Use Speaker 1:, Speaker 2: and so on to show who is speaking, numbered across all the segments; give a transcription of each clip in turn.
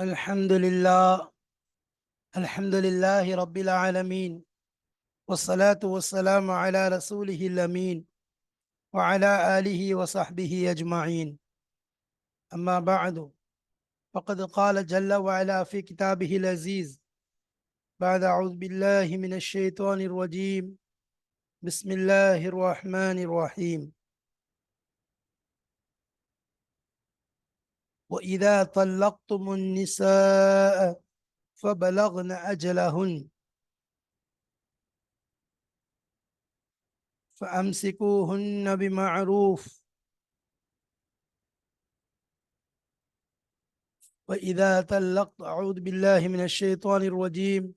Speaker 1: الحمد لله الحمد لله رب العالمين والصلاة والسلام على رسوله الأمين وعلى آله وصحبه أجمعين. أما بعد فقد قال جل وعلا في كتابه العزيز بعد أعوذ بالله من الشيطان الرجيم بسم الله الرحمن الرحيم. وإذا طلقتم النساء فبلغن أجلهن. فأمسكوهن بمعروف. وإذا طلقت أعوذ بالله من الشيطان الرجيم.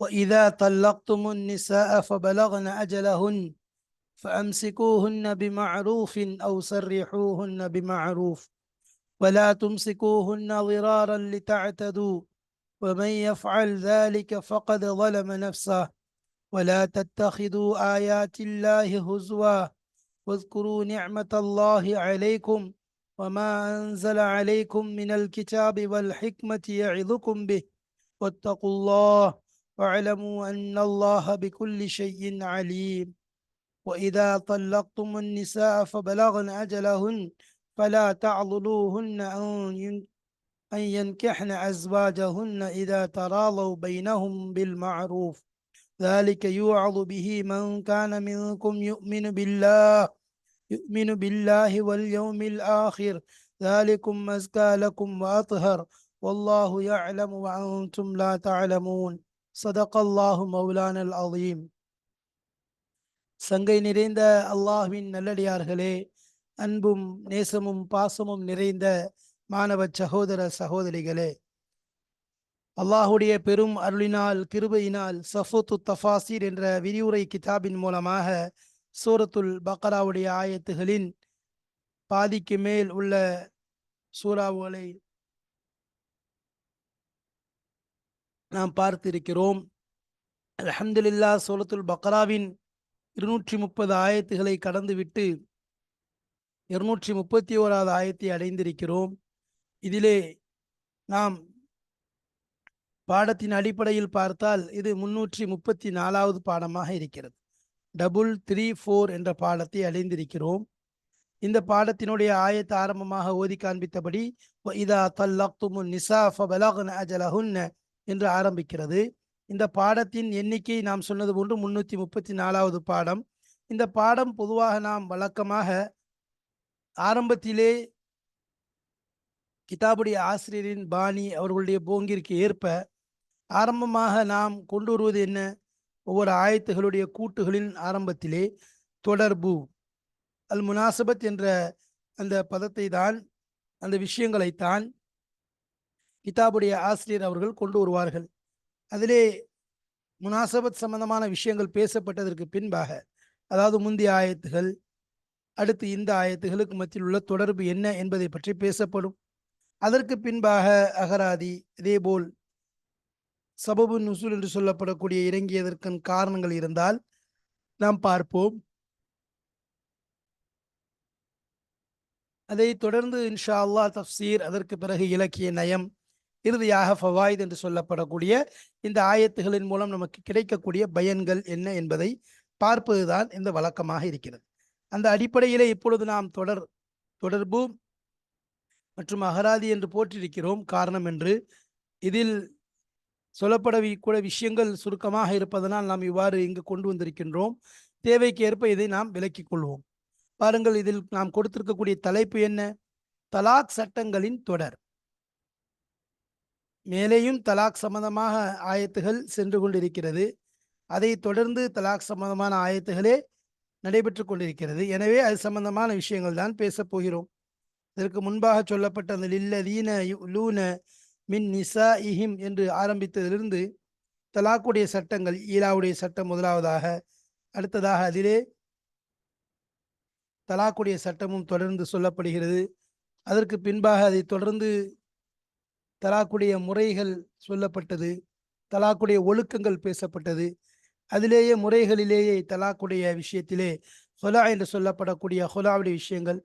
Speaker 1: وإذا طلقتم النساء فبلغن أجلهن. فأمسكوهن بمعروف أو سرحوهن بمعروف ولا تمسكوهن ضرارا لتعتدوا ومن يفعل ذلك فقد ظلم نفسه ولا تتخذوا آيات الله هزوا واذكروا نعمة الله عليكم وما أنزل عليكم من الكتاب والحكمة يعظكم به واتقوا الله واعلموا أن الله بكل شيء عليم وإذا طلقتم النساء فبلغن أجلهن فلا تعضلوهن أن ينكحن أزواجهن إذا تراضوا بينهم بالمعروف. ذلك يوعظ به من كان منكم يؤمن بالله يؤمن بالله واليوم الآخر. ذلكم أزكى لكم وأطهر. والله يعلم وأنتم لا تعلمون. صدق الله مولانا العظيم. சங்கை நிறைந்த அல்லாஹ்வின் நல்லடியார்களே அன்பும் நேசமும் பாசமும் நிறைந்த மாணவ சகோதர சகோதரிகளே அல்லாஹுடைய பெரும் அருளினால் கிருபையினால் சஃபுத்து தஃபாசீர் என்ற விரிவுரை கிதாபின் மூலமாக சூரத்துல் பக்கராவுடைய ஆயத்துகளின் பாதிக்கு மேல் உள்ள சூறாவுகளை நாம் பார்த்திருக்கிறோம். அலமதுல்லா சூரத்துல் பக்ராவின் இருநூற்றி முப்பது ஆயத்துகளை கடந்துவிட்டு இருநூற்றி முப்பத்தி ஓராவது ஆயத்தை அடைந்திருக்கிறோம். இதிலே நாம் பாடத்தின் அடிப்படையில் பார்த்தால் இது முன்னூற்றி முப்பத்தி நாலாவது பாடமாக இருக்கிறது. டபுள் த்ரீ ஃபோர் என்ற பாடத்தை அடைந்திருக்கிறோம். இந்த பாடத்தினுடைய ஆயத்தை ஆரம்பமாக ஓதி காண்பித்தபடி இதா தல்லக்துமுன் நிசா ஃபபலக்ன அஜலஹுன்ன என்று ஆரம்பிக்கிறது. இந்த பாடத்தின் எண்ணிக்கை நாம் சொன்னது போன்று முன்னூற்றி முப்பத்தி நாலாவது பாடம். இந்த பாடம் பொதுவாக நாம் வழக்கமாக ஆரம்பத்திலே கிதாபுடைய ஆசிரியரின் பாணி அவர்களுடைய போங்கிற்கு ஏற்ப ஆரம்பமாக நாம் கொண்டு வருவது என்ன? ஒவ்வொரு ஆயத்துகளுடைய கூட்டுகளின் ஆரம்பத்திலே தொடர்பு. அல் முனாசபத் என்ற அந்த பதத்தை தான் அந்த விஷயங்களைத்தான் கிதாபுடைய ஆசிரியர் அவர்கள் கொண்டு வருவார்கள். அதிலே முனாசபத் சம்பந்தமான விஷயங்கள் பேசப்பட்டதற்கு பின்பாக அதாவது முந்தைய ஆயத்துகள் அடுத்து இந்த ஆயத்துகளுக்கு மத்தியில் உள்ள தொடர்பு என்ன என்பதை பற்றி பேசப்படும். அதற்கு பின்பாக அகராதி இதேபோல் சபபு நுசூல் என்று சொல்லப்படக்கூடிய இறங்கியதற்கான காரணங்கள் இருந்தால் நாம் பார்ப்போம். அதை தொடர்ந்து இன்ஷா அல்லா தப்சீர் அதற்கு பிறகு இலக்கிய நயம் இறுதியாக ஃபவாயித் என்று சொல்லப்படக்கூடிய இந்த ஆயத்துகளின் மூலம் நமக்கு கிடைக்கக்கூடிய பயன்கள் என்ன என்பதை பார்ப்பதுதான் இந்த வழக்கமாக இருக்கிறது. அந்த அடிப்படையிலே இப்பொழுது நாம் தொடர் தொடர்பு மற்றும் அகராதி என்று போற்றிருக்கிறோம். காரணம் என்று இதில் சொல்லப்பட கூட விஷயங்கள் சுருக்கமாக இருப்பதனால் நாம் இவ்வாறு இங்கு கொண்டு வந்திருக்கின்றோம். தேவைக்கு ஏற்ப இதை நாம் விலக்கிக் கொள்வோம். பாருங்கள் இதில் நாம் கொடுத்திருக்கக்கூடிய தலைப்பு என்ன? தலாக் சட்டங்களின் தொடர். மேலேயும் தலாக் சம்பந்தமாக ஆயத்துகள் சென்று கொண்டிருக்கிறது. அதை தொடர்ந்து தலாக் சம்பந்தமான ஆயத்துகளே நடைபெற்று கொண்டிருக்கிறது. எனவே அது சம்பந்தமான விஷயங்கள் தான் பேசப் போகிறோம். இதற்கு முன்பாக சொல்லப்பட்ட அந்த லில்லதீன லூன மின் நிசா இஹிம் என்று ஆரம்பித்ததிலிருந்து தலாக்குடைய சட்டங்கள் ஈலாவுடைய சட்டம் முதலாவதாக அடுத்ததாக அதிலே தலாக்குடைய சட்டமும் தொடர்ந்து சொல்லப்படுகிறது. அதற்கு பின்பாக அதை தொடர்ந்து தலாக்குடைய முறைகள் சொல்லப்பட்டது தலாக்குடைய ஒழுக்கங்கள் பேசப்பட்டது. அதிலேயே முறைகளிலேயே தலாக்குடைய விஷயத்திலே ஹொலா என்று சொல்லப்படக்கூடிய ஹொலாவுடைய விஷயங்கள்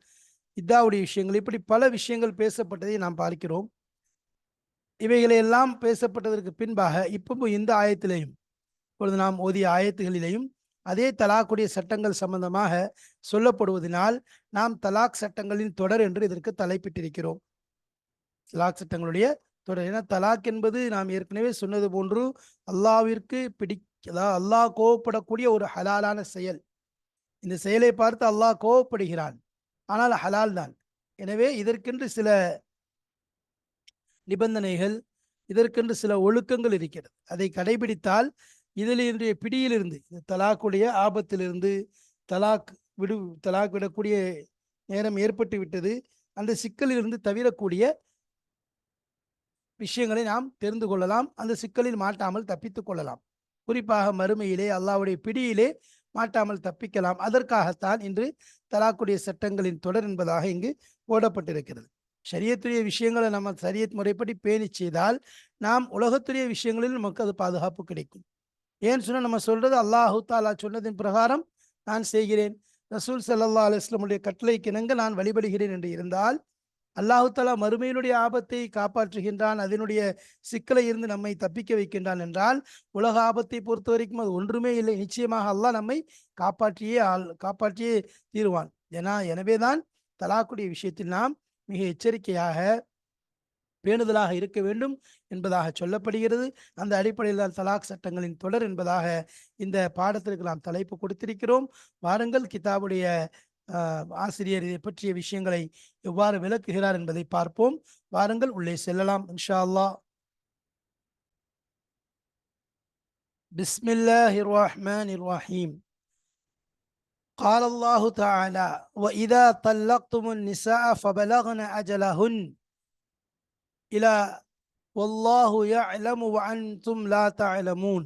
Speaker 1: இதாவுடைய விஷயங்கள் இப்படி பல விஷயங்கள் பேசப்பட்டதை நாம் பார்க்கிறோம். இவைகளையெல்லாம் பேசப்பட்டதற்கு பின்பாக இப்போ இந்த ஆயத்திலேயும் இப்பொழுது நாம் ஓதிய ஆயத்துகளிலேயும் அதே தலாக்குடைய சட்டங்கள் சம்பந்தமாக சொல்லப்படுவதனால் நாம் தலாக் சட்டங்களின் தொடர் என்று இதற்கு தலைப்பிட்டிருக்கிறோம். தலாக் சட்டங்களுடைய தொடர் ஏன்னா தலாக் என்பது நாம் ஏற்கனவே சொன்னது போன்று அல்லாவிற்கு பிடி அதாவது அல்லாஹ் கோவப்படக்கூடிய ஒரு ஹலாலான செயல். இந்த செயலை பார்த்து அல்லாஹ் கோவப்படுகிறான். ஆனால் ஹலால் தான். எனவே இதற்கென்று சில நிபந்தனைகள் இதற்கென்று சில ஒழுக்கங்கள் இருக்கிறது. அதை கடைபிடித்தால் இதில் இன்றைய பிடியிலிருந்து இந்த தலாக்குடைய ஆபத்திலிருந்து தலாக் விடு தலாக் விடக்கூடிய நேரம் ஏற்பட்டு விட்டது அந்த சிக்கலிலிருந்து தவிரக்கூடிய விஷயங்களை நாம் தெரிந்து கொள்ளலாம். அந்த சிக்கலில் மாட்டாமல் தப்பித்து கொள்ளலாம். குறிப்பாக மறுமையிலே அல்லாவுடைய பிடியிலே மாட்டாமல் தப்பிக்கலாம். அதற்காகத்தான் இன்று தலாக்குடைய சட்டங்களின் தொடர் என்பதாக இங்கு ஓடப்பட்டிருக்கிறது சரியத்துடைய விஷயங்களை நம்ம சரியத் முறைப்படி பேணி செய்தால் நாம் உலகத்துடைய விஷயங்களில் நமக்கு அது பாதுகாப்பு கிடைக்கும். ஏன்னு சொன்னால் நம்ம சொல்றது அல்லாஹு தாலா சொன்னதின் பிரகாரம் நான் செய்கிறேன். ரசூல் சல்லா அலுவலமுடைய கட்டளைக்கு இணங்க நான் வழிபடுகிறேன் என்று இருந்தால் அல்லாஹுத்தாலா மறுமையினுடைய ஆபத்தை காப்பாற்றுகின்றான் அதனுடைய சிக்கலை இருந்து நம்மை தப்பிக்க வைக்கின்றான் என்றால் உலக ஆபத்தை பொறுத்த வரைக்கும் அது ஒன்றுமே இல்லை. நிச்சயமாக அல்லாஹ் நம்மை காப்பாற்றியே ஆள் காப்பாற்றியே தீருவான். ஏன்னா எனவேதான் தலாக்குடைய விஷயத்தில் நாம் மிக எச்சரிக்கையாக பேணுதலாக இருக்க வேண்டும் என்பதாக சொல்லப்படுகிறது. அந்த அடிப்படையில் தான் தலாக் சட்டங்களின் தொடர் என்பதாக இந்த பாடத்திற்கு நாம் தலைப்பு கொடுத்திருக்கிறோம். வாருங்கள் கிதாபுடைய ஆசிரியர் இதை பற்றிய விஷயங்களை எவ்வாறு விளக்குகிறார் என்பதை பார்ப்போம் வாருங்கள் உள்ளே செல்லலாம் இன்ஷா அல்லாஹ் பிஸ்மில்லாஹிர் ரஹ்மானிர் ரஹீம் قال الله تعالى وإذا طلقتم النساء فبلغن أجلهن إلى والله يعلم وأنتم لا تعلمون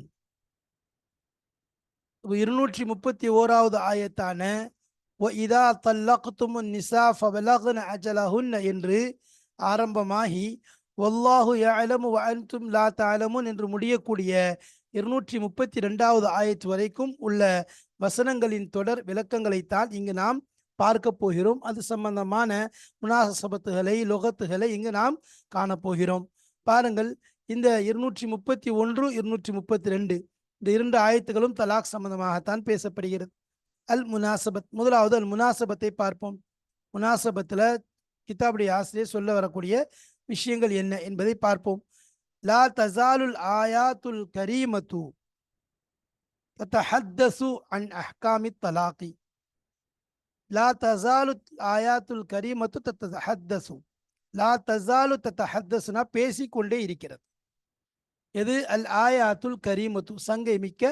Speaker 1: இருநூற்றி முப்பத்தி ஓராவது ஆயத்தான இதா தல்லக்துமுன் நிசா ஃபபலகுன அஜலஹுன்ன என்று ஆரம்பமாகி ஒல்லாஹு யஅலமு அன்தும் லா தாலமுன் என்று முடியக்கூடிய இருநூற்றி முப்பத்தி ரெண்டாவது ஆயத்து வரைக்கும் உள்ள வசனங்களின் தொடர் விளக்கங்களைத்தான் இங்கு நாம் பார்க்க போகிறோம். அது சம்பந்தமான முனாசபத்துகளை லொகத்துகளை இங்கு நாம் காணப்போகிறோம். பாருங்கள் இந்த இருநூற்றி முப்பத்தி ஒன்று இருநூற்றி முப்பத்தி ரெண்டு இந்த இரண்டு ஆயத்துகளும் தலாக் சம்பந்தமாகத்தான் பேசப்படுகிறது. அல் முனாசபத் முதலாவது அல் முனாசபத்தை பார்ப்போம். முனாசபத்தில் கிதாபுடைய ஆசிரியர் சொல்ல வரக்கூடிய விஷயங்கள் என்ன என்பதை பார்ப்போம். லா தசாலுல் ஆயாத்துல் கரீமத்து தத்தஹத்தசு அன் அஹ்காமி தலாக்கி லா தசாலு ஆயாத்துல் கரீமத்து தத்தஹத்தசு. லா தசாலு தத்தஹத்தசுனா பேசிக்கொண்டே இருக்கிறது. எது? அல் ஆயாத்துல் கரீமத்து சங்கை மிக்க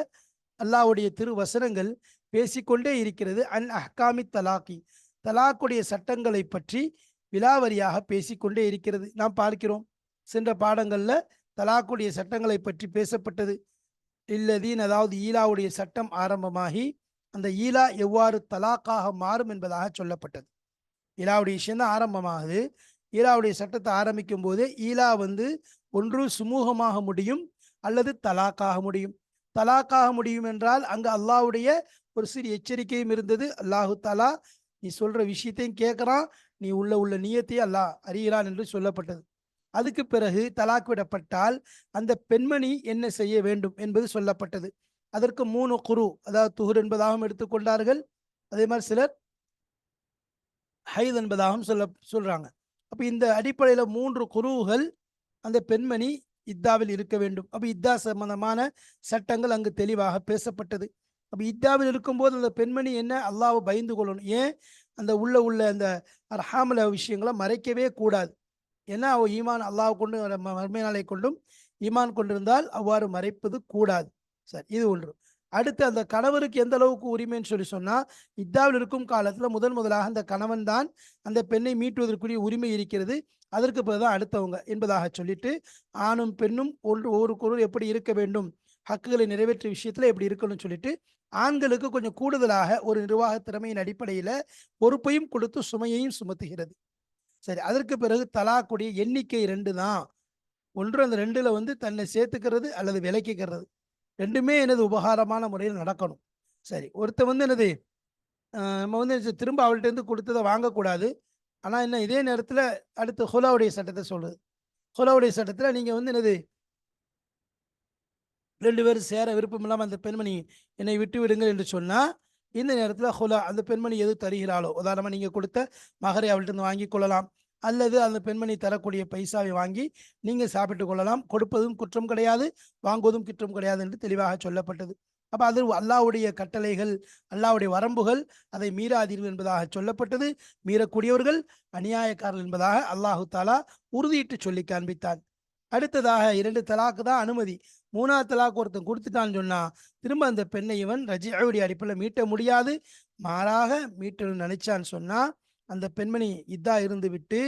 Speaker 1: அல்லாவுடைய திருவசனங்கள். பேசிக்கொண்டே இருக்கிறது. அன் அஹ்காமி தலாக்கி. தலாக்குடைய சட்டங்களை பற்றி விலாவரியாக பேசிக்கொண்டே இருக்கிறது. நாம் பார்க்கிறோம். சென்ற பாடங்களில் தலாக்குடைய சட்டங்களை பற்றி பேசப்பட்டது. இல்லதீன் அதாவது ஈலாவுடைய சட்டம் ஆரம்பமாகி அந்த ஈலா எவ்வாறு தலாக்காக மாறும் என்பதாக சொல்லப்பட்டது. ஈலாவுடைய விஷயம்தான் ஆரம்பமாகுது. ஈலாவுடைய சட்டத்தை ஆரம்பிக்கும் போதே ஈலா வந்து ஒன்று சுமூகமாக முடியும் அல்லது தலாக்காக முடியும். தலாக்காக முடியும் என்றால் அங்கு அல்லாவுடைய ஒரு சிறு எச்சரிக்கையும் இருந்தது. அல்லாஹு தாலா நீ சொல்ற விஷயத்தையும் கேட்குறான். நீ உள்ள உள்ள நீயத்தையும் அல்லாஹ் அறிகிறான் என்று சொல்லப்பட்டது. அதுக்கு பிறகு தலாக் விடப்பட்டால் அந்த பெண்மணி என்ன செய்ய வேண்டும் என்பது சொல்லப்பட்டது. அதற்கு மூணு குரு அதாவது துகுர் என்பதாகவும் எடுத்துக்கொண்டார்கள் அதே மாதிரி சிலர் ஹைத் என்பதாகவும் சொல்ல சொல்றாங்க. அப்போ இந்த அடிப்படையில் மூன்று குருவுகள் அந்த பெண்மணி இத்தாவில் இருக்க வேண்டும். அப்போ இத்தா சம்பந்தமான சட்டங்கள் அங்கு தெளிவாக பேசப்பட்டது. அப்போ இத்தாவில் இருக்கும்போது அந்த பெண்மணி என்ன? அல்லாவை பயந்து கொள்ளணும். ஏன்? அந்த உள்ள உள்ள அந்த அரஹாமல விஷயங்களை மறைக்கவே கூடாது. ஏன்னா அவ ஈமான் அல்லாஹ் கொண்டு மர்மை நாளை கொண்டும் ஈமான் கொண்டிருந்தால் அவ்வாறு மறைப்பது கூடாது. சரி இது ஒன்று. அடுத்து அந்த கணவருக்கு எந்த அளவுக்கு உரிமைன்னு சொல்லி சொன்னால் இத்தாவில் இருக்கும் காலத்தில் முதன் முதலாக அந்த கணவன் தான் அந்த பெண்ணை மீட்டுவதற்குரிய உரிமை இருக்கிறது. அதற்கு பிறகுதான் அடுத்தவங்க என்பதாக சொல்லிட்டு ஆணும் பெண்ணும் ஒன்று ஒவ்வொரு எப்படி இருக்க வேண்டும்? ஹக்குகளை நிறைவேற்ற விஷயத்துல எப்படி இருக்கணும்னு சொல்லிட்டு ஆண்களுக்கு கொஞ்சம் கூடுதலாக ஒரு நிர்வாக திறமையின் அடிப்படையில பொறுப்பையும் கொடுத்து சுமையையும் சுமத்துகிறது. சரி அதற்கு பிறகு தலாக்குடைய எண்ணிக்கை ரெண்டு தான். ஒன்று அந்த ரெண்டுல வந்து தன்னை சேர்த்துக்கிறது அல்லது விலக்கிக்கிறது. ரெண்டுமே எனது உபகாரமான முறையில் நடக்கணும். சரி ஒருத்த வந்து என்னது நம்ம வந்து திரும்ப அவள்கிட்டருந்து கொடுத்ததை வாங்கக்கூடாது. ஆனால் என்ன இதே நேரத்தில் அடுத்து ஹுலாவுடைய சட்டத்தை சொல்லுது ஹுலாவுடைய சட்டத்தில் நீங்கள் வந்து என்னது ரெண்டு பேரும் சேர விருப்பம் இல்லாமல் அந்த பெண்மணி என்னை விட்டு விடுங்கள் என்று சொன்னால் இந்த நேரத்தில் ஹுலா அந்த பெண்மணி எது தருகிறாளோ உதாரணமாக நீங்கள் கொடுத்த மகரை அவள்கிட்ட வாங்கி கொள்ளலாம் அல்லது அந்த பெண்மணி தரக்கூடிய பைசாவை வாங்கி நீங்கள் சாப்பிட்டு கொள்ளலாம். கொடுப்பதும் குற்றம் கிடையாது வாங்குவதும் குற்றம் கிடையாது என்று தெளிவாக சொல்லப்பட்டது. அப்போ அது அல்லாவுடைய கட்டளைகள் அல்லாவுடைய வரம்புகள் அதை மீறாதீர்கள் என்பதாக சொல்லப்பட்டது. மீறக்கூடியவர்கள் அநியாயக்காரர்கள் என்பதாக அல்லாஹு தாலா உறுதியிட்டு சொல்லி காண்பித்தான். அடுத்ததாக இரண்டு தலாக்கு தான் அனுமதி. மூணாவது தலாக் ஒருத்தன் கொடுத்துட்டான்னு சொன்னா திரும்ப அந்த பெண்ணை இவன் ரஜியாவுடைய அடிப்படையில் மீட்ட முடியாது. மாறாக மீட்டணும்னு நினைச்சான்னு சொன்னா அந்த பெண்மணி இதா இருந்து விட்டு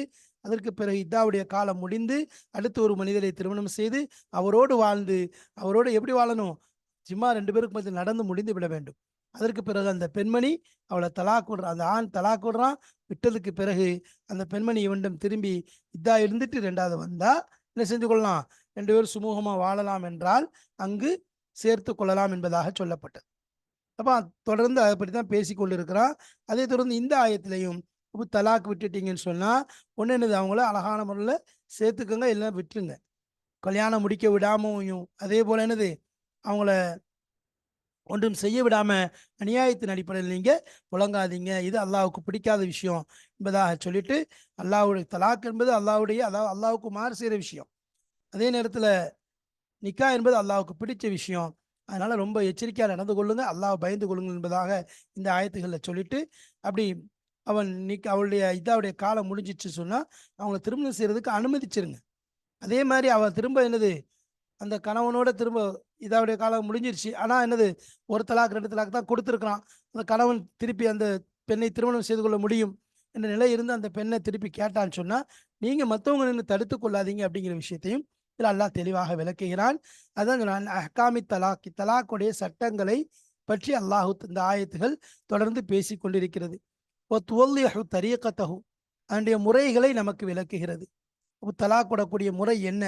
Speaker 1: அதற்கு பிறகு இதாவுடைய காலம் முடிந்து அடுத்து ஒரு மனிதரை திருமணம் செய்து அவரோடு வாழ்ந்து அவரோடு எப்படி வாழணும்? சும்மா ரெண்டு பேருக்கு மத்தியில் நடந்து முடிந்து விட வேண்டும். அதற்கு பிறகு அந்த பெண்மணி அவளை தலாக் விடுறான் அந்த ஆண் தலாக் விடுறான் விட்டதுக்கு பிறகு அந்த பெண்மணி இவனிடம் திரும்பி இதா இருந்துட்டு ரெண்டாவது வந்தா என்ன செஞ்சு கொள்ளலாம்? ரெண்டு பேரும் சுமூகமாக வாழலாம் என்றால் அங்கு சேர்த்து கொள்ளலாம் என்பதாக சொல்லப்பட்டது. அப்போ தொடர்ந்து அதை பற்றி தான் பேசி கொண்டிருக்கிறான். அதே தொடர்ந்து இந்த ஆயத்திலையும் இப்போ தலாக் விட்டுட்டீங்கன்னு சொன்னால் ஒன்று என்னது? அவங்கள அழகான முறையில் சேர்த்துக்கோங்க இல்லைன்னா விட்டுருங்க. கல்யாணம் முடிக்க விடாமையும் அதே போல் என்னது? அவங்கள ஒன்றும் செய்ய விடாமல் அநியாயத்தின் அடிப்படையில் நீங்கள் புழங்காதீங்க இது அல்லாவுக்கு பிடிக்காத விஷயம் என்பதாக சொல்லிட்டு அல்லாவுடைய தலாக் என்பது அல்லாவுடைய அதாவது அல்லாவுக்கு மாறு செய்கிற விஷயம். அதே நேரத்தில் நிக்கா என்பது அல்லாவுக்கு பிடிச்ச விஷயம். அதனால் ரொம்ப எச்சரிக்கையாக நடந்து கொள்ளுங்கள் அல்லாஹ் பயந்து கொள்ளுங்கள் என்பதாக இந்த ஆயத்துகளில் சொல்லிட்டு அப்படி அவன் நிக் அவளுடைய இதாவுடைய காலம் முடிஞ்சிச்சு சொன்னால் அவங்கள திருமணம் செய்கிறதுக்கு அனுமதிச்சிருங்க. அதே மாதிரி அவள் திரும்ப என்னது? அந்த கணவனோட திரும்ப இதாவுடைய காலம் முடிஞ்சிருச்சு. ஆனால் என்னது ஒரு தலாக் ரெண்டு தலாக் தான் கொடுத்துருக்குறான். அந்த கணவன் திருப்பி அந்த பெண்ணை திருமணம் செய்து கொள்ள முடியும் என்ற நிலை இருந்து அந்த பெண்ணை திருப்பி கேட்டான்னு சொன்னால் நீங்கள் மற்றவங்க நின்று தடுத்து கொள்ளாதீங்க அப்படிங்கிற விஷயத்தையும் இதில் அல்லாஹ் தெளிவாக விளக்குகிறான். அதான் நான் அஹ்காமி தலாக் தலாக்குடைய சட்டங்களை பற்றி அல்லாஹு இந்த ஆயத்துகள் தொடர்ந்து பேசி கொண்டிருக்கிறது. துவல்லியஹு தரீக்கத்தகு அதனுடைய முறைகளை நமக்கு விளக்குகிறது. தலாக் கொடக்கூடிய முறை என்ன?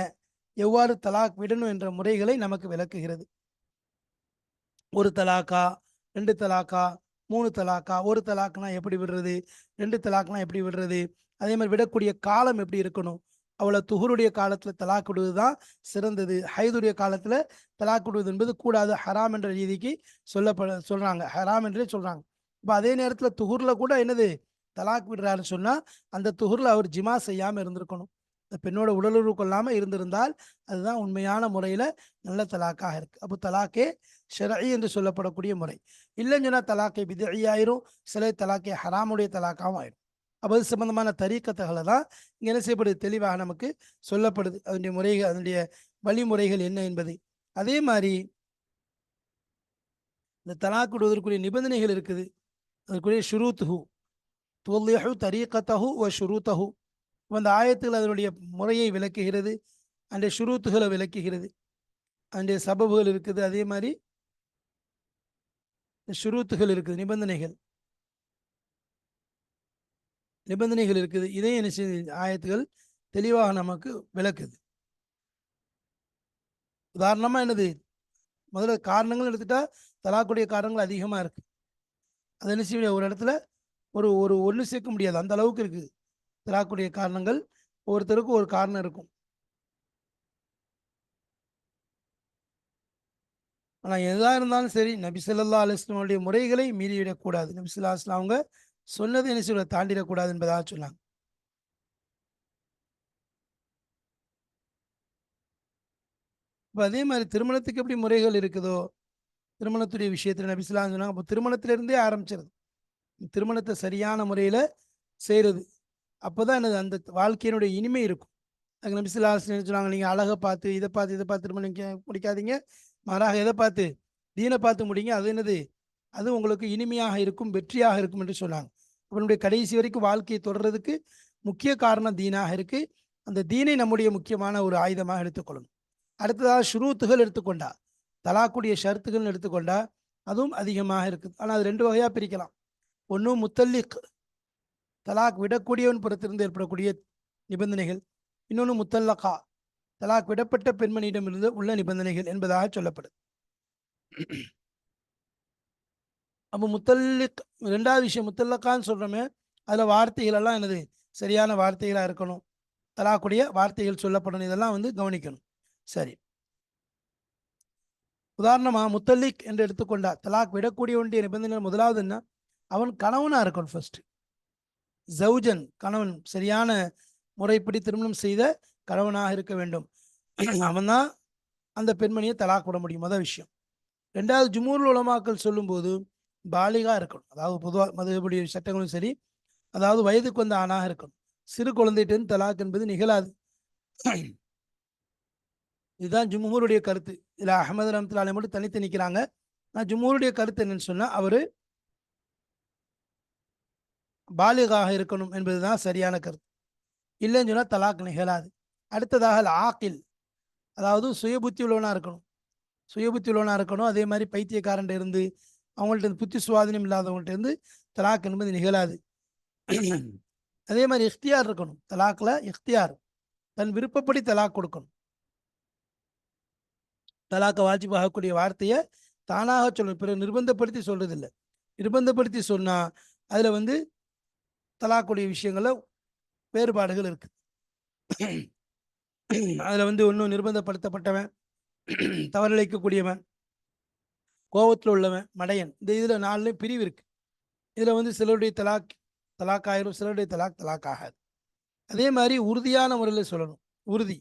Speaker 1: எவ்வாறு தலாக் விடணும் என்ற முறைகளை நமக்கு விளக்குகிறது. ஒரு தலாக்கா ரெண்டு தலாக்கா மூணு தலாக்கா ஒரு தலாக்னா எப்படி விடுறது ரெண்டு தலாக்னா எப்படி விடுறது அதே மாதிரி விடக்கூடிய காலம் எப்படி இருக்கணும் அவளை துகுருடைய காலத்தில் தலாக் விடுவது தான் சிறந்தது. ஹைதுடைய காலத்தில் தலாக் விடுவது என்பது கூடாது ஹராம் என்ற ரீதிக்கு சொல்லப்பட சொல்கிறாங்க ஹராம் என்றே சொல்கிறாங்க இப்போ அதே நேரத்தில் துகுரில் கூட என்னது? தலாக் விடுறாருன்னு சொன்னால் அந்த துகுரில் அவர் ஜிமா செய்யாமல் இருந்திருக்கணும். பெண்ணோட உடலுறவு கொள்ளாமல் இருந்திருந்தால் அதுதான் உண்மையான முறையில் நல்ல தலாக்காக இருக்குது அப்போ தலாக்கே ஷரஐ என்று சொல்லப்படக்கூடிய முறை. இல்லைன்னு சொன்னால் தலாக்கை விதையாயிரும் சில தலாக்கை ஹராமுடைய தலாக்காகவும் ஆயிடும் அப்போ அது சம்பந்தமான தரீக்கத்துகளை தான் இங்கே என்ன செய்யப்படுது? தெளிவாக நமக்கு சொல்லப்படுது. அதனுடைய முறைகள் அதனுடைய வழிமுறைகள் என்ன என்பது. அதே மாதிரி இந்த தலாக் விடுவதற்குரிய நிபந்தனைகள் இருக்குது. அதற்குரிய ஷுரூத்துஹு. துவல்லிஹு தரீக்கத்தஹு வ ஷுரூத்தஹு. அந்த ஆயத்துகள் அதனுடைய முறையை விளக்குகிறது. அந்த ஷுரூத்துகளை விளக்குகிறது. அதனுடைய சபபுகள் இருக்குது. அதே மாதிரி ஷுரூத்துகள் இருக்குது. நிபந்தனைகள். நிபந்தனைகள் இருக்குது. இதையும் என்ன ஆயத்துகள் தெளிவாக நமக்கு விளக்குது. உதாரணமாக என்னது? முதல்ல காரணங்கள் எடுத்துட்டா தலாக்குடைய காரணங்கள் அதிகமாக இருக்குது அது என்ன செய்ய ஒரு இடத்துல ஒரு ஒரு ஒன்று சேர்க்க முடியாது. அந்த அளவுக்கு இருக்குது. தலாக்குடைய காரணங்கள் ஒருத்தருக்கு ஒரு காரணம் இருக்கும். ஆனால் எதாக இருந்தாலும் சரி நபி சொல்லா அலுவலமுடைய முறைகளை மீறிவிடக்கூடாது நபி சொல்லா அலுவலாம் அவங்க சொன்னது என்ன சொல்ல தாண்டிடக்கூடாது என்பதாக சொன்னாங்க. இப்போ அதே மாதிரி திருமணத்துக்கு எப்படி முறைகள் இருக்குதோ திருமணத்துடைய விஷயத்தில் நபிசுலாம் சொன்னாங்க. அப்போ திருமணத்திலிருந்தே ஆரம்பிச்சிருது. திருமணத்தை சரியான முறையில் செய்கிறது அப்போ தான் எனது அந்த வாழ்க்கையினுடைய இனிமை இருக்கும். அதுக்கு நபிசுல்லா சொன்னாங்க நீங்கள் அழகை பார்த்து இதை பார்த்து இதை பார்த்து திருமணம் முடிக்காதீங்க. மாறாக எதை பார்த்து? தீனை பார்த்து முடிங்க. அது என்னது? அது உங்களுக்கு இனிமையாக இருக்கும் வெற்றியாக இருக்கும் என்று சொன்னாங்க. அவனுடைய கடைசி வரைக்கும் வாழ்க்கையை தொடர்றதுக்கு முக்கிய காரணம் தீனாக இருக்குது அந்த தீனை நம்முடைய முக்கியமான ஒரு ஆயுதமாக எடுத்துக்கொள்ளணும். அடுத்ததாக ஷுரூத்துகள் எடுத்துக்கொண்டா. தலாக்குடைய ஷர்த்துகள்னு எடுத்துக்கொண்டா. அதுவும் அதிகமாக இருக்குது. ஆனால் அது ரெண்டு வகையாக பிரிக்கலாம். ஒன்று முத்தல்லிக் தலாக் விடக்கூடியவன் புறத்திலிருந்து ஏற்படக்கூடிய நிபந்தனைகள். இன்னொன்று முத்தல்லகா. தலாக் விடப்பட்ட பெண்மணியிடமிருந்து உள்ள நிபந்தனைகள் என்பதாக சொல்லப்படுது அப்போ முத்தல்லிக் ரெண்டாவது விஷயம் முத்தல்லக்கான்னு சொல்கிறோமே அதில் வார்த்தைகள் எல்லாம் சரியான வார்த்தைகளாக இருக்கணும். தலாக்குடைய வார்த்தைகள் சொல்லப்படணும். இதெல்லாம் வந்து கவனிக்கணும். சரி. உதாரணமாக முத்தல்லிக் என்று எடுத்துக்கொண்டா தலாக் விடக்கூடிய வேண்டிய நிபந்தனை முதலாவது என்ன? அவன் கணவனாக இருக்கணும் ஃபர்ஸ்ட் ஜவுஜன் கணவன் சரியான முறைப்படி திருமணம் செய்த கணவனாக இருக்க வேண்டும். அவன்தான் அந்த பெண்மணியை தலாக் விட முடியும். மொதல் விஷயம். ரெண்டாவது ஜுமூர் உலமாக்கள் சொல்லும்போது பாலிகா இருக்கணும். அதாவது பொதுவாக மதுபடி சட்டங்களும் சரி அதாவது வயதுக்கு வந்த ஆணாக இருக்கணும். சிறு குழந்தைகிட்ட தலாக் என்பது நிகழாது. இதுதான் ஜும்ஹூருடைய கருத்து. இதில் அகமது ரஹமத்துல்லாலை மட்டும் தனித்து நிற்கிறாங்க. நான் ஜும்ஹூருடைய கருத்து என்னன்னு சொன்னால் அவர் பாலிகாக இருக்கணும் என்பதுதான் சரியான கருத்து. இல்லைன்னு சொன்னால் தலாக் நிகழாது அடுத்ததாக ஆக்கில் அதாவது சுயபுத்தி உள்ளவனாக இருக்கணும். சுயபுத்தி உள்ளவனாக இருக்கணும். அதே மாதிரி பைத்தியக்காரன் இருந்து அவங்கள்ட்ட புத்தி சுவாதனம் இல்லாதவங்கள்ட்ட இருந்து தலாக் என்பது நிகழாது அதே மாதிரி இஃப்தியார் இருக்கணும். தலாக்கில் இஃப்தியார் தன் விருப்பப்படி தலாக் கொடுக்கணும். தலாக்க வாஜிப் ஆகக்கூடிய வார்த்தையை தானாக சொல்லணும் பிறகு நிர்பந்தப்படுத்தி சொல்றது இல்லை நிர்பந்தப்படுத்தி சொன்னால் அதில் வந்து தலாக்குடைய விஷயங்களில் வேறுபாடுகள் இருக்குது அதில் வந்து ஒன்றும் நிர்பந்தப்படுத்தப்பட்டவன் தவறிழைக்கக்கூடியவன் கோபத்தில் உள்ளவன் மடையன். இந்த இதில் நாலுலேயும் பிரிவு இருக்குது இதில் வந்து சிலருடைய தலாக் தலாக் ஆயிரும் சிலருடைய தலாக் தலாக் ஆகாது அதே மாதிரி உறுதியான முறையில் சொல்லணும். உறுதி.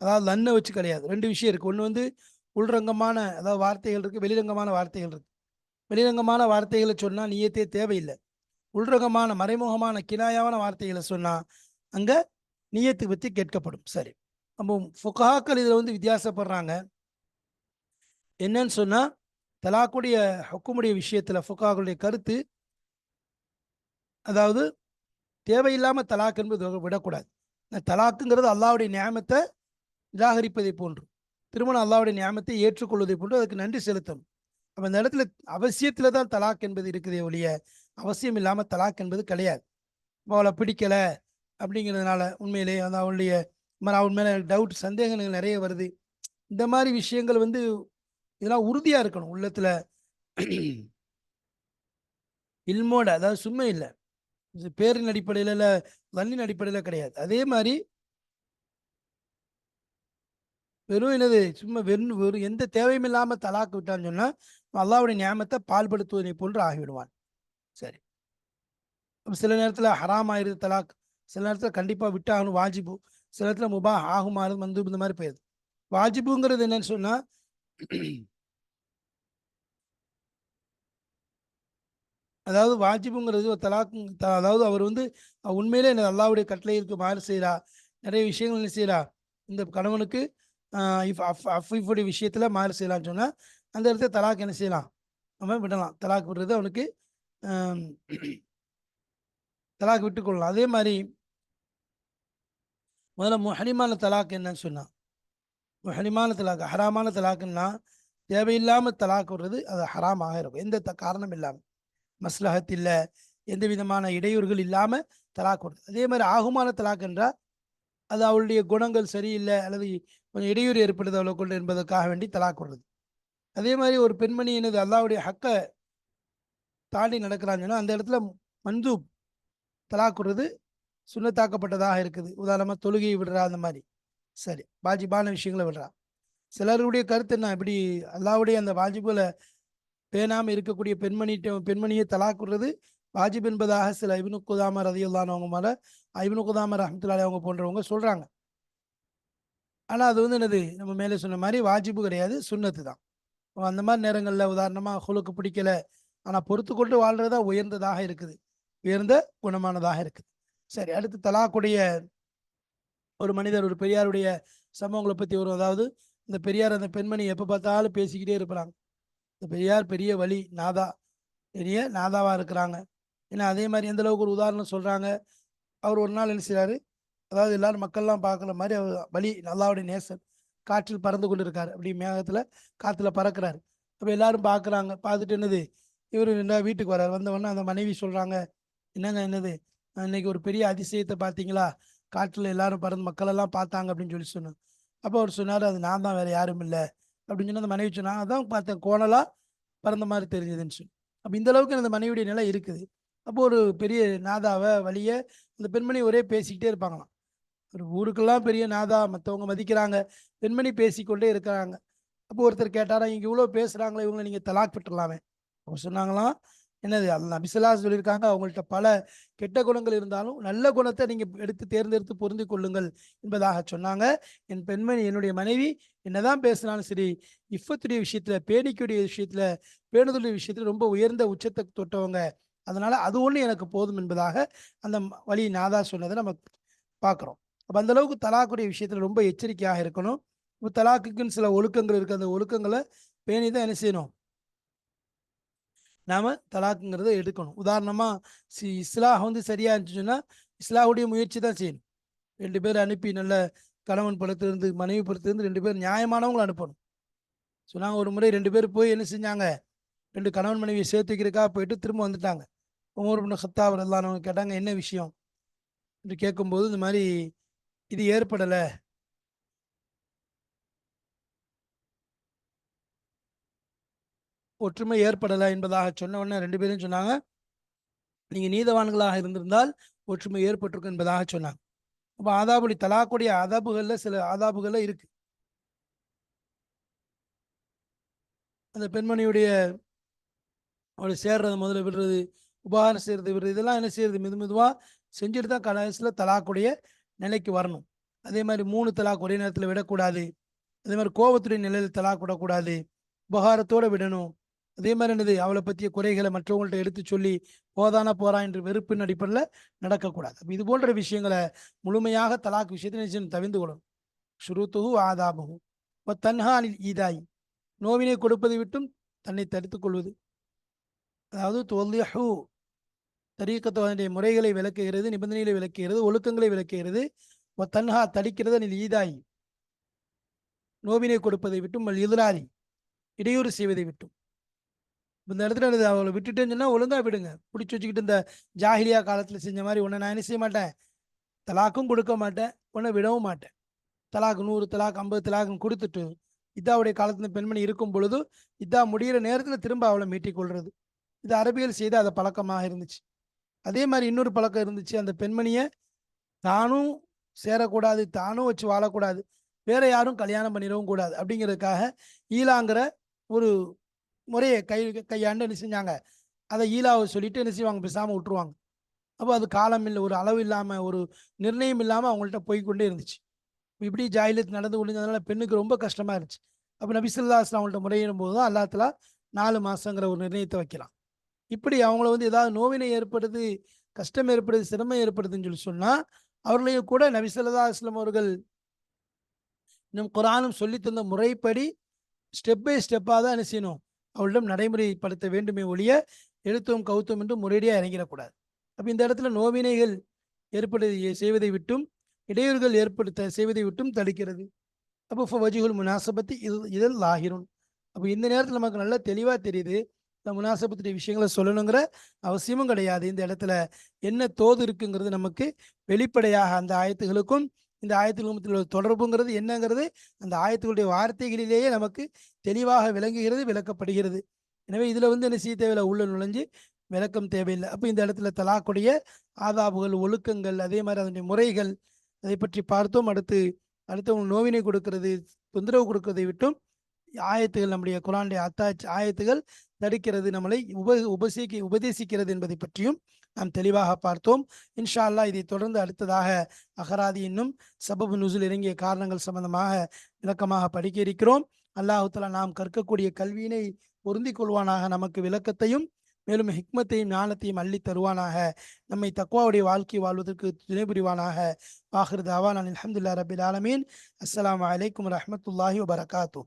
Speaker 1: அதாவது லன்னை வச்சு கிடையாது. ரெண்டு விஷயம் இருக்குது ஒன்று வந்து உள்ரங்கமான அதாவது வார்த்தைகள் இருக்குது வெளிரங்கமான வார்த்தைகள் இருக்குது வெளிரங்கமான வார்த்தைகளை சொன்னால் நீயத்தே தேவையில்லை. உள்ரகமான மறைமுகமான கினாயான வார்த்தைகளை சொன்னால் அங்கே நீயத்தை பற்றி கேட்கப்படும். சரி. நம்ம ஃபுகாக்கள் இதில் வந்து வித்தியாசப்படுறாங்க. என்னன்னு சொன்னால் தலாக்குடைய ஹக்குமுடைய விஷயத்தில் ஃபுகாக்களுடைய கருத்து அதாவது தேவையில்லாமல் தலாக் என்பது விடக்கூடாது. தலாக்குங்கிறது அல்லாவுடைய நியாமத்தை நிராகரிப்பதை போன்று திருமணம் அல்லாவுடைய நியாமத்தை ஏற்றுக்கொள்வதை போன்று அதுக்கு நன்றி செலுத்தணும். அப்போ இந்த இடத்துல அவசியத்தில் தான் தலாக் என்பது இருக்குதே ஒழிய அவசியம் இல்லாமல் தலாக் என்பது கிடையாது. அவளை பிடிக்கலை அப்படிங்கிறதுனால உண்மையிலே வந்து அவளுடைய அவன் மேலே டவுட் சந்தேகங்கள் நிறைய வருது. இந்த மாதிரி விஷயங்கள் வந்து இதெல்லாம் உறுதியாக இருக்கணும். உள்ளத்தில் இல்மோட அதாவது சும்மா இல்லை. இது பேரின் அடிப்படையில் இல்லை தண்ணின் அடிப்படையில் கிடையாது. அதே மாதிரி வெறும் என்னது? சும்மா வெறும் வெறும் எந்த தேவையும் இல்லாமல் தலாக்கு விட்டான்னு சொன்னால் அல்லாவுடைய நியமத்தை பால்படுத்துவதை போன்று ஆகிவிடுவான். சரி. சில நேரத்தில் ஹராம் ஆயிருது தலாக். சில நேரத்தில் கண்டிப்பாக விட்டாகணும் வாஜிபு. சில நேரத்தில் முபா ஆகுமாறு மந்து இந்த மாதிரி போயிடுது. வாஜிபுங்கிறது என்னன்னு சொன்னால் அதாவது வாஜிபுங்கிறது ஒரு தலாக்கு அதாவது அவர் வந்து உண்மையிலே அல்லாவுடைய கட்டளைக்கு மாறு செய்கிறா நிறைய விஷயங்கள் என்ன செய்கிறா இந்த கணவனுக்கு இஃப் அஃப் அஃபீஃபுடைய விஷயத்தில் மாறு செய்யலாம்னு சொன்னால் அந்த இடத்துல தலாக் என்ன செய்யலாம்? நம்ம விடலாம். தலாக் விடுறது அவனுக்கு தலாக் விட்டுக்கொள்ளலாம் அதே மாதிரி முதல்ல முஹலிமான தலாக் என்னன்னு சொன்னான். முஹலிமான தலாக் ஹராமான தலாக்குன்னா தேவையில்லாமல் தலாக் விடுறது அது ஹராமாக இருக்கும். எந்த காரணம் இல்லாமல் மஸ்லகத் இல்லை எந்த விதமான இடையூறுகள் இல்லாமல் தலாக் கொடுத்து அதே மாதிரி ஆகுமான தலாக் என்றால் அது அவளுடைய குணங்கள் சரியில்லை அல்லது கொஞ்சம் இடையூறு ஏற்படுது அவளை கொண்டு என்பதற்காக வேண்டி தலாக் விடுறது. அதே மாதிரி ஒரு பெண்மணி எனது அல்லாவுடைய ஹக்கை தாண்டி நடக்கிறான்னு அந்த இடத்துல மன்சூப் தலாக்குறது சுண்ணத்தாக்கப்பட்டதாக இருக்குது. உதாரணமாக தொழுகையை விடுறா அந்த மாதிரி. சரி வாஜிபான விஷயங்களை விடுறா. சிலருடைய கருத்து என்ன? இப்படி அல்லாவுடைய அந்த வாஜிபுல பேணாமல் இருக்கக்கூடிய பெண்மணிட்ட பெண்மணியை தலாக்குறது வாஜிப் என்பதாக சில ஐபனு குதாமர் ரதியுல்லானவங்க மேலே ஐபனு குதாமர் ரஹமத்துல்லாலே அவங்க போன்றவங்க சொல்கிறாங்க ஆனால் அது வந்து என்னது? நம்ம மேலே சொன்ன மாதிரி வாஜிப்பு கிடையாது சுண்ணத்து தான் அந்த மாதிரி நேரங்களில் உதாரணமாக ஹுலுக்கு பிடிக்கல ஆனால் பொறுத்து கொண்டு வாழ்றதா உயர்ந்ததாக இருக்குது. உயர்ந்த குணமானதாக இருக்குது. சரி அடுத்து தலாக்குடைய ஒரு மனிதர் ஒரு பெரியாருடைய சம்பவங்களை பற்றி வரும். அதாவது இந்த பெரியார் அந்த பெண்மணி எப்போ பார்த்தாலும் பேசிக்கிட்டே இருப்பாங்க இந்த பெரியார் பெரிய வழி நாதா. பெரிய நாதாவாக இருக்கிறாங்க. ஏன்னா அதே மாதிரி எந்த அளவுக்கு ஒரு உதாரணம் சொல்கிறாங்க அவர் ஒரு நாள் என்ன செய்கிறாரு அதாவது எல்லாரும் மக்கள்லாம் பார்க்குற மாதிரி அவர் வழி நல்லாவுடைய நேசன் காற்றில் பறந்து கொண்டு இருக்காரு அப்படி மேகத்தில் காற்றுல பறக்கிறாரு. அப்போ எல்லாரும் பார்க்குறாங்க. பார்த்துட்டு என்னது? இவர் என்ன வீட்டுக்கு வர்றாரு. வந்தவொடனே அந்த மனைவி சொல்கிறாங்க என்னங்க என்னது? இன்னைக்கு ஒரு பெரிய அதிசயத்தை பார்த்தீங்களா? காற்றில் எல்லாரும் பறந்து மக்களெல்லாம் பார்த்தாங்க அப்படின்னு சொல்லி சொன்னாங்க அப்போ அவர் சொன்னார் அது நான் தான் வேறு யாரும் இல்லை அப்படின்னு சொன்ன அந்த மனைவி சொன்னாங்க. அதான் பார்த்தேன் கோணலாக பறந்த மாதிரி தெரிஞ்சதுன்னு சொல்லி. அப்போ இந்த அளவுக்கு அந்த மனைவியுடைய நிலை இருக்குது. அப்போ ஒரு பெரிய நாதாவை வழிய அந்த பெண்மணி ஒரே பேசிக்கிட்டே இருப்பாங்களாம். ஒரு ஊருக்கெல்லாம் பெரிய நாதா மற்றவங்க மதிக்கிறாங்க. பெண்மணி பேசிக்கொண்டே இருக்கிறாங்க. அப்போ ஒருத்தர் கேட்டாரா இங்கே இவ்வளோ பேசுகிறாங்களே இவங்களை நீங்கள் தலாக் பெற்றுலாமே அவங்க சொன்னாங்களாம் என்னது அல்ல நபிசல்லா சொல்லியிருக்காங்க அவங்கள்ட்ட பல கெட்ட குணங்கள் இருந்தாலும் நல்ல குணத்தை நீங்கள் எடுத்து தேர்ந்தெடுத்து பொருந்தி கொள்ளுங்கள் என்பதாக சொன்னாங்க. என் பெண்மணி என்னுடைய மனைவி என்னதான் பேசினாலும் சரி இஃபத்துடைய விஷயத்துல பேணிக்குடைய விஷயத்துல பேணுதலுடைய விஷயத்துல ரொம்ப உயர்ந்த உச்சத்தை தொட்டவங்க. அதனால அது ஒன்று எனக்கு போதும் என்பதாக அந்த வழி நாதா சொன்னதை நம்ம பார்க்குறோம். அப்போ அந்த அளவுக்கு தலாக்குடைய விஷயத்துல ரொம்ப எச்சரிக்கையாக இருக்கணும். இப்போ தலாக்குக்குன்னு சில ஒழுக்கங்கள் இருக்குது அந்த ஒழுக்கங்களை பேணி தான் என்ன செய்யணும்? நாம தலாக்குங்கிறத எடுக்கணும். உதாரணமா சி இஸ்லாஹ் வந்து சரியா இருந்துச்சுன்னா இஸ்லாஹுடைய முயற்சி தான் செய்யணும். ரெண்டு பேர் அனுப்பி நல்ல கணவன் புறத்திலிருந்து மனைவி புறத்திலிருந்து ரெண்டு பேர் நியாயமானவங்களை அனுப்பணும். சொன்னாங்க ஒரு முறை ரெண்டு பேர் போய் என்ன செஞ்சாங்க? ரெண்டு கணவன் மனைவியை சேர்த்துக்கிறக்கா போயிட்டு திரும்ப வந்துட்டாங்க. உமர் பின் ஹத்தாப் ரல்லானவங்க கேட்டாங்க என்ன விஷயம்? என்று கேட்கும்போது இந்த மாதிரி இது ஏற்படலை. ஒற்றுமை ஏற்படலை என்பதாக சொன்ன உடனே ரெண்டு பேரும் சொன்னாங்க. நீங்கள் நீதவான்களாக இருந்திருந்தால் ஒற்றுமை ஏற்பட்டிருக்கும் என்பதாக சொன்னாங்க. அப்போ ஆதாபுடி தலாக்குடைய அதாபுகளில் சில ஆதாபுகள்ல இருக்கு. அந்த பெண்மணியுடைய அவளை சேர்றது முதல்ல விடுறது உபகாரம் செய்கிறது விடுறது இதெல்லாம் என்ன செய்யறது? மெது மெதுவாக செஞ்சுட்டு தான் கடைசியில் தலாக்குடைய நிலைக்கு வரணும். அதே மாதிரி மூணு தலாக் ஒரே நேரத்தில் விடக்கூடாது. அதே மாதிரி கோபத்துடைய நிலையில் தலாக் விடக்கூடாது. உபகாரத்தோடு விடணும். அதே மாதிரி என்னது? அவளை பற்றிய குறைகளை மற்றவங்கள்ட்ட எடுத்து சொல்லி போதானா போறா என்று வெறுப்பின் அடிப்படையில் நடக்கக்கூடாது. இது போன்ற விஷயங்களை முழுமையாக தலாக் விஷயத்தை நிச்சயம் தவிர்ந்து கொள்ளணும். ஷுருத்துஹு ஆதாபுஹு. இப்போ தன்ஹானில் ஈதாய். நோவினை கொடுப்பதை விட்டும் தன்னை தடுத்துக் கொள்வது. அதாவது தொல்லிஹு தரீக்கத்தோடைய முறைகளை விளக்குகிறது நிபந்தனைகளை விளக்குகிறது ஒழுக்கங்களை விளக்குகிறது. ஒ தன்ஹா தடிக்கிறது அனில் ஈதாய். நோவினை கொடுப்பதை விட்டும் மல் எதிராளி இடையூறு செய்வதை விட்டும். இந்த இடத்துல அவளை விட்டுட்டேன்னு சொன்னா ஒழுங்கா விடுங்க. பிடிச்சி வச்சுக்கிட்டு இந்த ஜாகிலியா காலத்துல செஞ்ச மாதிரி உன்னை நான் என்ன செய்ய மாட்டேன்? தலாக்கும் கொடுக்க மாட்டேன் உன்னை விடவும் மாட்டேன். தலாக் நூறு தலாக் ஐம்பது தலாக்கும் கொடுத்துட்டு இதாவுடைய காலத்துல பெண்மணி இருக்கும் பொழுது இதா முடியிற நேரத்துல திரும்ப அவளை மீட்டிக் கொள்றது. இது அரபியல் செய்த அது பழக்கமாக இருந்துச்சு. அதே மாதிரி இன்னொரு பழக்கம் இருந்துச்சு. அந்த பெண்மணியை தானும் சேரக்கூடாது தானும் வச்சு வாழக்கூடாது வேற யாரும் கல்யாணம் பண்ணிடவும் கூடாது அப்படிங்கிறதுக்காக ஈலாங்கிற ஒரு முறையை கை கையாண்டு என்ன செஞ்சாங்க? அதை ஈலாவை சொல்லிட்டு என்ன செய்வாங்க? பேசாமல் விட்டுருவாங்க. அப்போ அது காலம் இல்லை ஒரு அளவு இல்லாமல் ஒரு நிர்ணயம் இல்லாமல் அவங்கள்ட்ட போய்க்கொண்டே இருந்துச்சு. இப்படி ஜாயிலத்து நடந்து கொண்டிருந்ததுனால பெண்ணுக்கு ரொம்ப கஷ்டமாக இருந்துச்சு. அப்போ நபிசுல்லா அவங்கள்ட்ட முறையிடும் போது தான் அல்லாத்தலா நாலு மாதங்கிற ஒரு நிர்ணயத்தை வைக்கலாம் இப்படி அவங்கள வந்து ஏதாவது நோவினை ஏற்படுது கஷ்டம் ஏற்படுது சிரமம் ஏற்படுதுன்னு சொல்லி சொன்னால் அவர்களையும் கூட நபிசல்லா அஸ்லாம் அவர்கள் நம் குரானும் சொல்லி தந்த முறைப்படி ஸ்டெப் பை ஸ்டெப்பாக தான் என்ன செய்யணும்? அவளிடம் நடைமுறைப்படுத்த வேண்டுமே ஒழிய எழுத்தும் கவுத்தும் என்று முறையடியாக இறங்கிடக்கூடாது அப்போ இந்த இடத்துல நோவினைகள் ஏற்படு செய்வதை விட்டும் இடையூறுகள் ஏற்படுத்த செய்வதை விட்டும் தடுக்கிறது. அப்போ வஜிகுல் முனாசபத்தி இது இதில் ஆகிரும் அப்போ இந்த நேரத்தில் நமக்கு நல்லா தெளிவாக தெரியுது இந்த முனாசபத்துடைய விஷயங்களை சொல்லணுங்கிற அவசியமும் கிடையாது. இந்த இடத்துல என்ன தோது இருக்குங்கிறது நமக்கு வெளிப்படையாக அந்த ஆயத்துகளுக்கும் இந்த ஆயத்துகளுக்கும் உள்ள தொடர்புங்கிறது என்னங்கிறது அந்த ஆயத்துகளுடைய வார்த்தைகளிலேயே நமக்கு தெளிவாக விளங்குகிறது விளக்கப்படுகிறது. எனவே இதில் வந்து என்ன செய்ய தேவையில்லை? உள்ள நுழைஞ்சு விளக்கம் தேவையில்லை. அப்போ இந்த இடத்துல தலாக்குடைய ஆதாபுகள் ஒழுக்கங்கள் அதே மாதிரி அதனுடைய முறைகள் அதை பற்றி பார்த்தோம். அடுத்து அடுத்தவங்க நோவினை கொடுக்கறது தொந்தரவு கொடுக்கறதை விட்டும் ஆயத்துகள் நம்முடைய குரானுடைய அத்தாட்சி ஆயத்துகள் தடுக்கிறது நம்மளை உப உபசேகி உபதேசிக்கிறது என்பதை பற்றியும் நாம் தெளிவாக பார்த்தோம். இன்ஷா அல்லாஹ் இதை தொடர்ந்து அடுத்ததாக அகராதி இன்னும் சபபு நுசுல் இறங்கிய காரணங்கள் சம்பந்தமாக விளக்கமாக படிக்க இருக்கிறோம். அல்லாஹுத்தலா நாம் கற்கக்கூடிய கல்வியினை பொருந்திக் கொள்வானாக நமக்கு விளக்கத்தையும் மேலும் ஹிக்மத்தையும் ஞானத்தையும் அள்ளி தருவானாக. நம்மை தக்குவாவுடைய வாழ்க்கை வாழ்வதற்கு துணை புரிவானாக ஆஹிர் தாவான் அலமதுல்லா ரபில் ஆலமீன். அஸ்லாம் அலைக்கும் ரஹமத்துல்லாஹி வபரகாத்தூ